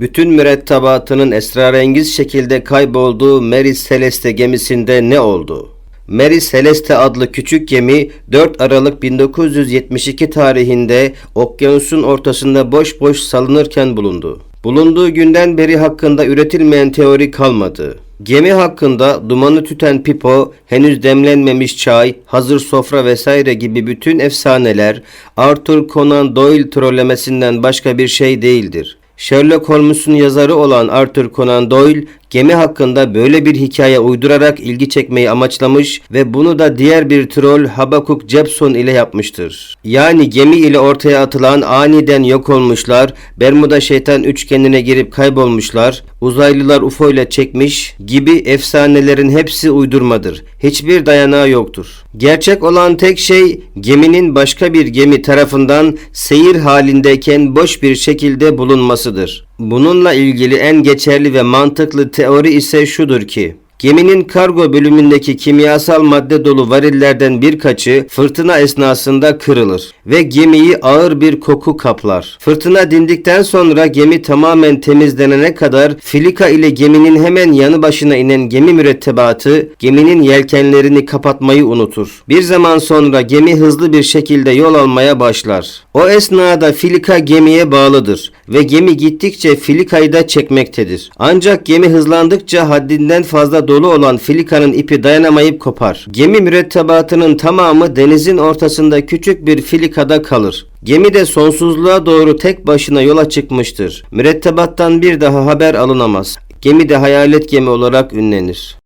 Bütün mürettebatının esrarengiz şekilde kaybolduğu Mary Celeste gemisinde ne oldu? Mary Celeste adlı küçük gemi 4 Aralık 1972 tarihinde okyanusun ortasında boş boş salınırken bulundu. Bulunduğu günden beri hakkında üretilmeyen teori kalmadı. Gemi hakkında dumanı tüten pipo, henüz demlenmemiş çay, hazır sofra vesaire gibi bütün efsaneler Arthur Conan Doyle trollemesinden başka bir şey değildir. Sherlock Holmes'un yazarı olan Arthur Conan Doyle gemi hakkında böyle bir hikaye uydurarak ilgi çekmeyi amaçlamış ve bunu da diğer bir troll Habakuk Jepson ile yapmıştır. Yani gemi ile ortaya atılan aniden yok olmuşlar, Bermuda şeytan üçgenine girip kaybolmuşlar, uzaylılar UFO ile çekmiş gibi efsanelerin hepsi uydurmadır. Hiçbir dayanağı yoktur. Gerçek olan tek şey geminin başka bir gemi tarafından seyir halindeyken boş bir şekilde bulunmasıdır. Bununla ilgili en geçerli ve mantıklı teori ise şudur ki Geminin kargo bölümündeki kimyasal madde dolu varillerden birkaçı fırtına esnasında kırılır ve gemiyi ağır bir koku kaplar. Fırtına dindikten sonra gemi tamamen temizlenene kadar filika ile geminin hemen yanı başına inen gemi mürettebatı geminin yelkenlerini kapatmayı unutur. Bir zaman sonra gemi hızlı bir şekilde yol almaya başlar. O esnada filika gemiye bağlıdır ve gemi gittikçe filikayı da çekmektedir. Ancak gemi hızlandıkça haddinden fazla dolu olan filikanın ipi dayanamayıp kopar. Gemi mürettebatının tamamı denizin ortasında küçük bir filikada kalır. Gemi de sonsuzluğa doğru tek başına yola çıkmıştır. Mürettebattan bir daha haber alınamaz. Gemi de hayalet gemi olarak ünlenir.